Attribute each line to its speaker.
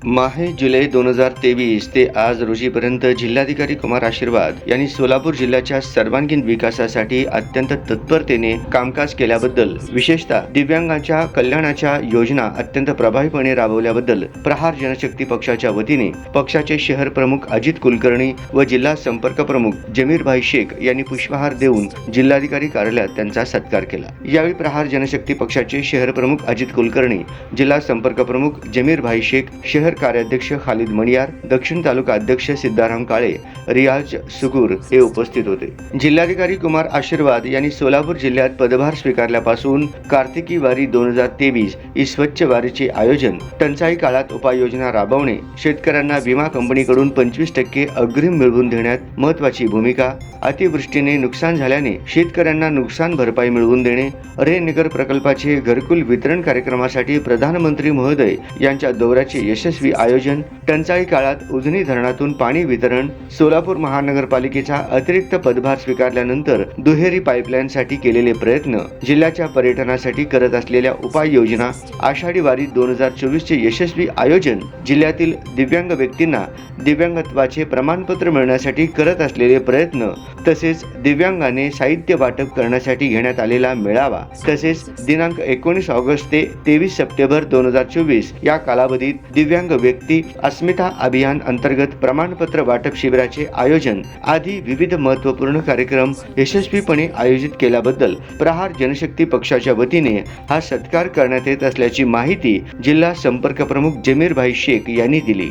Speaker 1: माहे जुलै दोन हजार तेवीस ते आज रोजीपर्यंत जिल्हाधिकारी कुमार आशीर्वाद यांनी सोलापूर जिल्ह्याच्या सर्वांगीण विकासासाठी अत्यंत तत्परतेने कामकाज केल्याबद्दल विशेषतः दिव्यांगांच्या कल्याणाच्या योजना अत्यंत प्रभावीपणे राबवल्याबद्दल प्रहार जनशक्ती पक्षाच्या वतीने पक्षाचे शहर प्रमुख अजित कुलकर्णी व जिल्हा संपर्क प्रमुख जमीरभाई शेख यांनी पुष्पहार देऊन जिल्हाधिकारी कार्यालयात त्यांचा सत्कार केला. यावेळी प्रहार जनशक्ती पक्षाचे शहर प्रमुख अजित कुलकर्णी जिल्हा संपर्क प्रमुख जमीरभाई शेख शहर कार्याध्यक्ष खालिद मणियार दक्षिण तालुका अध्यक्ष सिद्धाराम काळे रियाज सुगूर हे उपस्थित होते. जिल्हाधिकारी कुमार आशीर्वाद यांनी सोलापूर जिल्ह्यात पदभार स्वीकारल्यापासून कार्तिकी वारी दोन हजार तेवीस ही स्वच्छ वारीचे आयोजन टंचाई काळात उपाययोजना राबवणे शेतकऱ्यांना विमा कंपनीकडून पंचवीस टक्के अग्रिम मिळवून देण्यात महत्वाची भूमिका अतिवृष्टीने नुकसान झाल्याने शेतकऱ्यांना नुकसान भरपाई मिळवून देणे रेनगर प्रकल्पाचे घरकुल वितरण कार्यक्रमासाठी प्रधानमंत्री महोदय यांच्या दौऱ्याचे यशस्वी आयोजन टंचाई काळात उजनी धरणातून पाणी वितरण सोलापूर महानगरपालिकेचा अतिरिक्त पदभार स्वीकारल्यानंतर दुहेरी पाईपलाईनसाठी केलेले प्रयत्न जिल्ह्याच्या पर्यटनासाठी करत असलेल्या उपाययोजना आषाढी वारी दोन हजार चोवीसचे यशस्वी आयोजन जिल्ह्यातील दिव्यांग व्यक्तींना दिव्यांगत्वाचे प्रमाणपत्र मिळण्यासाठी करत असलेले प्रयत्न तसेच दिव्यांगाने साहित्य वाटप करण्यासाठी घेण्यात आलेला मेळावा तसेच दिनांक एकोणीस ऑगस्ट ते तेवीस सप्टेंबर दोन हजार चोवीस या कालावधीत दिव्यांग व्यक्ती अस्मिता अभियान अंतर्गत प्रमाणपत्र वाटप शिबिराचे आयोजन आदी विविध महत्त्वपूर्ण कार्यक्रम यशस्वीपणे आयोजित केल्याबद्दल प्रहार जनशक्ती पक्षाच्या वतीने हा सत्कार करण्यात येत असल्याची माहिती जिल्हा संपर्क प्रमुख जमीरभाई शेख यांनी दिली.